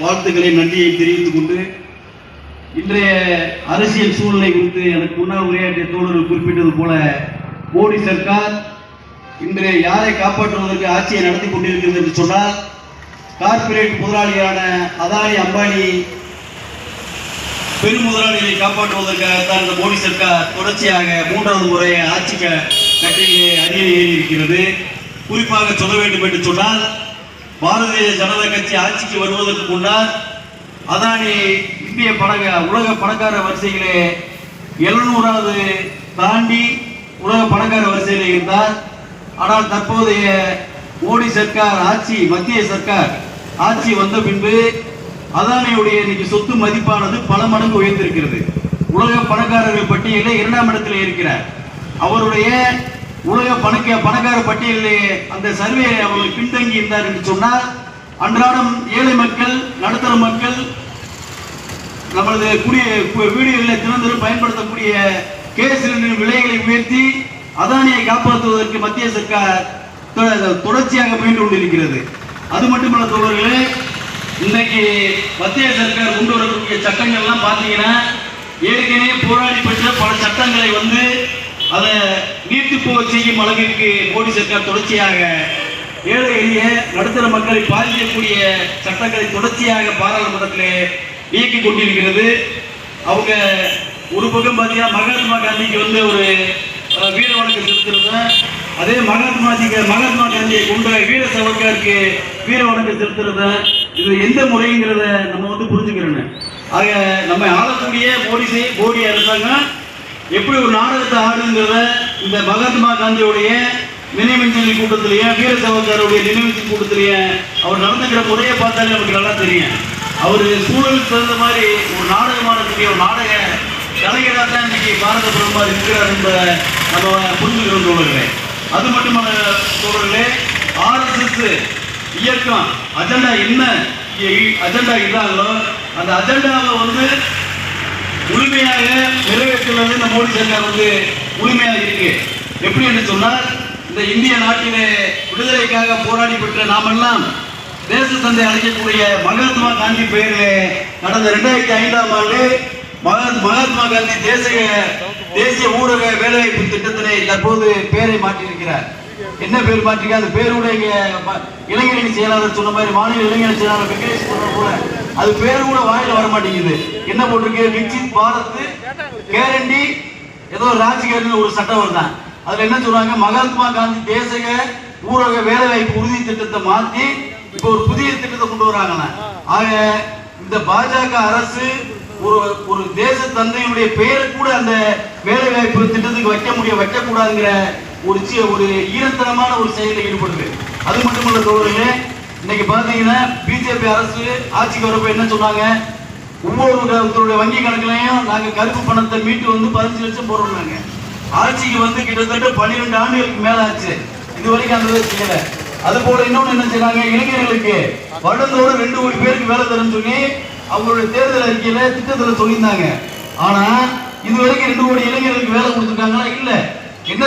வாழ்த்துக்களை நன்றியை தெரிவித்துக் கொண்டு இன்றைய அரசியல் சூழ்நிலை குறித்து எனக்கு முன்னால் உரையாற்றிய தோழர்கள் குறிப்பிட்டது போல மோடி சர்க்கார் இன்றைய யாரை காப்பாற்றுவதற்கு ஆட்சியை நடத்தி கொண்டிருக்கிறது என்று சொன்னால் கார்ப்பரேட் முதலாளியான அதானி அம்பானி பெரும் முதலாளிகளை காப்பாற்றுவதற்காகத்தான் இந்த மோடி சர்க்கார் தொடர்ச்சியாக மூன்றாவது முறை ஆட்சி க- கட்டிலே ஏறி இருக்கிறது குறிப்பாக சொல்ல வேண்டும் என்று சொன்னால் பாரதிய ஜனதா கட்சி ஆட்சிக்கு வருவதற்கு முன்னால் அதானி இந்திய பணக உலக பணக்கார வரிசையிலே எழுநூறாவது தாண்டி உலக பணக்கார வரிசையில் இருந்தார். ஆனால் தற்போதைய மோடி சர்க்கார் ஆட்சி மத்திய சர்க்கார் ஆட்சி வந்த பின்பு அதானியுடைய இன்னைக்கு சொத்து மதிப்பானது பல மடங்கு உயர்ந்திருக்கிறது. உலக பணக்காரர்கள் பட்டியலில் இரண்டாம் இடத்தில் இருக்கிறார். அவருடைய உலக பணக்க பணக்கார பட்டியலிலே அந்த சர்வே அவர்கள் பின்தங்கி இருந்தார் என்று சொன்னால் அன்றாடம் ஏழை மக்கள் நடுத்தர மக்கள் நமது குடிய வீடுகளில் தினந்தோறும் பயன்படுத்தக்கூடிய கேஸ் சிலிண்டரின் விலைகளை உயர்த்தி அதானியை காப்பாற்றுவதற்கு மத்திய சர்க்கார் தொடர்ச்சியாக முயன்று கொண்டிருக்கிறது. அது மட்டுமல்ல தோழர்களே இன்னைக்கு மத்திய சர்க்கார் கொண்டு வரக்கூடிய சட்டங்கள்லாம் பார்த்தீங்கன்னா ஏற்கனவே போராடி பெற்ற பல சட்டங்களை வந்து அதை நீர்த்து போக செய்யும் அளவிற்கு மோடி சர்க்கார் தொடர்ச்சியாக ஏழை எளிய நடுத்தர மக்களை பாதிக்கக்கூடிய சட்டங்களை தொடர்ச்சியாக பாராளுமன்றத்தில் இயக்கிக் கொண்டிருக்கிறது. அவங்க ஒரு பக்கம் பார்த்தீங்கன்னா மகாத்மா காந்திக்கு வந்து ஒரு வீர வணக்கம் செலுத்துறத அதே மகாத்மாஜிக்கு மகாத்மா காந்தியை கொண்ட வீர சவர்காருக்கு வீர வணக்கம் செலுத்துறத இது எந்த முறைங்கிறத நம்ம வந்து புரிஞ்சுக்கிறோம். ஆக நம்ம ஆளக்கூடிய மோடி மோடி அரசாங்கம் எப்படி ஒரு நாடகத்தை ஆடுங்கிறத இந்த மகாத்மா காந்தியுடைய நினைவஞ்சலி கூட்டத்திலேயே வீர சவர்கருடைய நினைவஞ்சலி கூட்டத்திலேயே அவர் நடந்துக்கிற முறையை பார்த்தாலே நமக்கு நல்லா தெரியும். அவர் சூழலுக்கு தகுந்த மாதிரி ஒரு நாடகமானக்கூடிய ஒரு நாடக கலைஞராக தான் இன்னைக்கு பாரத பிரம்மா இருக்கிறார் என்பதை நம்ம புரிஞ்சுக்கிறோம் தோழர்களே. அது மட்டுமல்ல தோழர்களே ஆர்எஸ்எஸ் இயக்கம் அஜெண்டா என்ன அஜெண்டா இல்லாங்களோ அந்த அஜெண்டாவை வந்து முழுமையாக நிறைவேற்றுவது இந்த மோடி சர்க்கார் வந்து முழுமையாக இருக்கு. எப்படி என்று சொன்னால் இந்த இந்திய நாட்டிலே விடுதலைக்காக போராடி பெற்ற நாமெல்லாம் தேச தந்தை அழைக்கக்கூடிய மகாத்மா காந்தி பெயரிலே கடந்த ரெண்டாயிரத்தி ஐந்தாம் ஆண்டு மகாத்மா காந்தி தேசிய தேசிய ஊரக வேலைவாய்ப்பு திட்டத்தினை தற்போது பெயரை மாற்றியிருக்கிறார். என்ன பேர் மாற்றிருக்கிறார்? அந்த பேருடைய இளைஞரணி செயலாளர் சொன்ன மாதிரி மாநில இளைஞரணி செயலாளர் வெங்கடேஷ் சொன்ன போல. அது பேர் கூட வாயில வர மாட்டேங்குது என்ன போட்டிருக்கு? விக்சித் பாரத் கேரண்டி ஏதோ ராஜ்கேர்னு ஒரு சட்டம் வருதான் அதுல என்ன சொல்றாங்க? மகாத்மா காந்தி தேசிய ஊரக வேலைவாய்ப்பு உறுதி திட்டத்தை மாத்தி இப்போ ஒரு புதிய திட்டத்தை கொண்டு வராங்களாம் ஆக இந்த பாஜக அரசு ஒரு ஒரு தேச தந்தையுடைய பெயரை கூட அந்த வேலை வாய்ப்பு திட்டத்துக்கு வைக்க முடிய வைக்கக்கூடாதுங்கிற ஒரு ஒரு ஈரத்தனமான ஒரு செயலில் ஈடுபடுது. அது மட்டுமல்ல தோழர்களே இன்னைக்கு பாத்தீங்கன்னா பிஜேபி அரசு ஆட்சிக்கு வரப்ப என்ன சொன்னாங்க? ஒவ்வொருத்தருடைய வங்கி கணக்குலையும் நாங்க கருப்பு பணத்தை மீட்டு வந்து பதினஞ்சு லட்சம் போடுறோம்னாங்க. ஆட்சிக்கு வந்து கிட்டத்தட்ட பன்னிரெண்டு ஆண்டுகளுக்கு மேல ஆச்சு இது வரைக்கும் அந்த செய்யல. அது போல இன்னொன்னு என்ன செய்யறாங்க இளைஞர்களுக்கு வருடந்தோறும் ரெண்டு கோடி பேருக்கு வேலை தரும்னு சொல்லி அவங்களுடைய தேர்தல் அறிக்கையில திட்டத்துல சொல்லியிருந்தாங்க. ஆனா இது வரைக்கும் ரெண்டு கோடி இளைஞர்களுக்கு வேலை கொடுத்துருக்காங்களா? இல்ல. என்ன